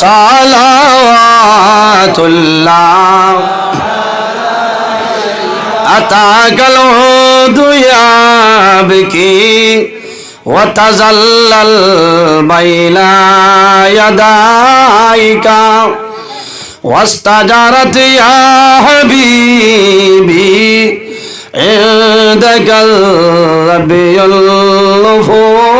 صلوات الله أتاك الهود يا بكي وتزلل بين يديك واستجرت يا حبيبي عندك الربي النفوس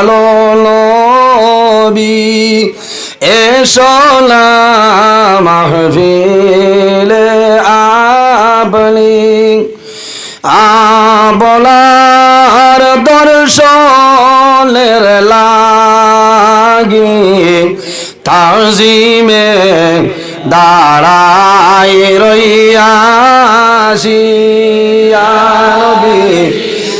দয়ালো নবী এসো না মাহফিলে আপনি। আবলার দর্শনের লাগি তাজিমে দাঁড়াই রইয়াছি। নবী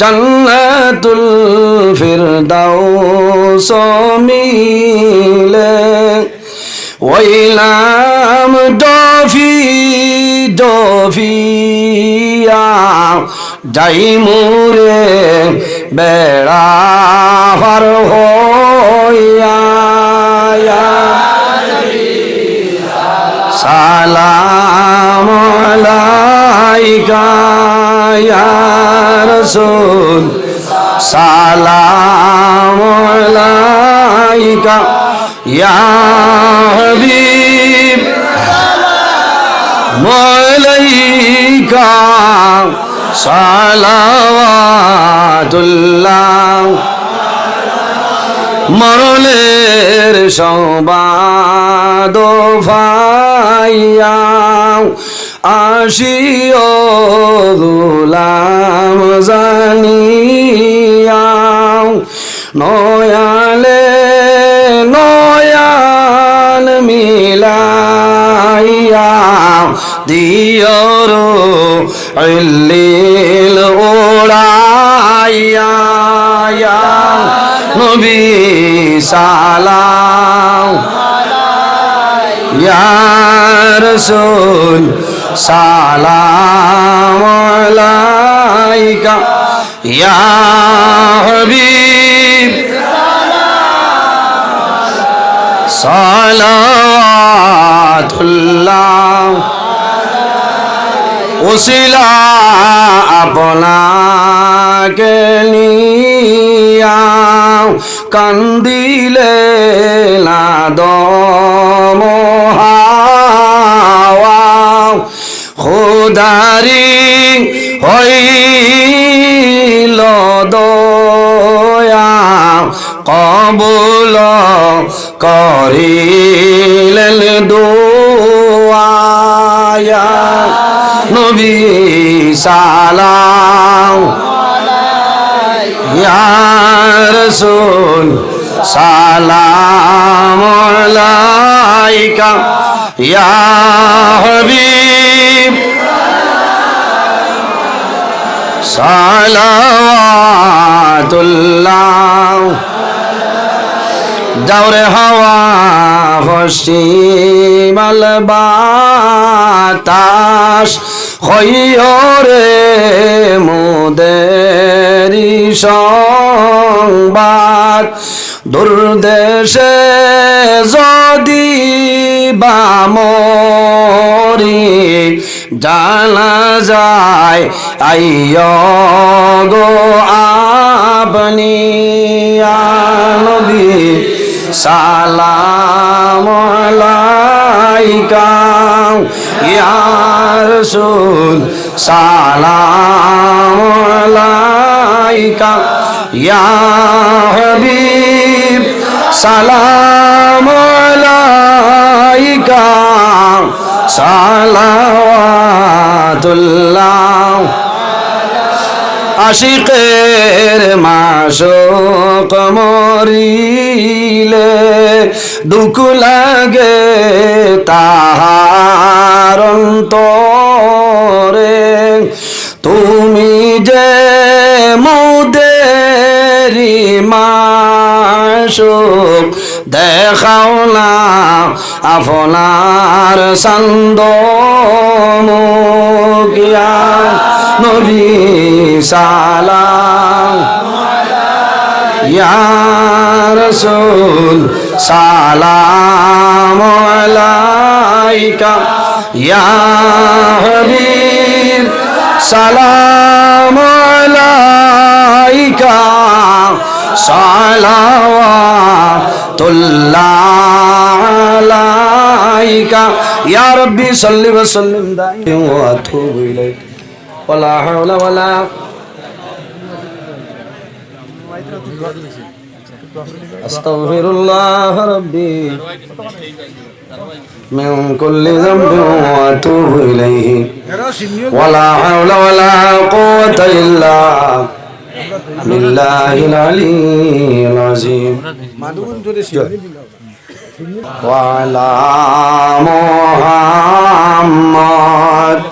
জান্নাতুল ফিরদাউস মিলে ওইলাম ডফি ডফিয়া যাই মুরে বেড়া হর হইয়া। সালাম আলাইকা ইয়া রাসূল সালাম আলাইকা ইয়া হাবিব মালাইকা সালাওয়াতুল্লাহ। মরলের সংবাদ ভাইয়া আসিও গুলাম জানিয়া নয়ালে নয়াল মিলাইয়া দিয়র ইল্লিল ওড়াইয়া। নবী সালাম। ইয়া রাসূল সালাম আলাইকা ইয়া হাবিব। সালাতুল্লাহ। উসিলা আপনাকে নিয়া কান্দিলে না দমহাওয়া খুদারি হইল দয়া কবুল করিলেন দোয়া। নবী সালাম ইয়া রাসূল সালাম আলাইকা ইয়া হাবিব। সালাওয়াতুল্লাহ। যাওরে হাওয়া পশ্চিমাল বাতাস হইরে মোদেরি সংবাদ। দুর্দেশে যদি বামরি জানা যায়, আইয় গো আপনি আনবী। সালাম আলাইকা ইয়া রাসূল। সালাম আলাইকা ইয়া সালাম আলাইকা। আশিকের মাসক মরিলে দুঃখ লাগে তাহার মাসক দেখাও না আপনার সন্দ নবী সালাম। ইয়া ইয়া সালাম আলাইকা। সালাওয়াতুল্লাহ আলাইকা ইয়া রাব্বি সাল্লি ওয়া সাল্লিম দাইমান ওয়া আতুবু ইলাইক ওয়ালা হাওলা ওয়ালা أستغفر الله ربي من كل ذنب وأتوب إليه ولا حول ولا قوة إلا بالله العلي العظيم وعلى محمد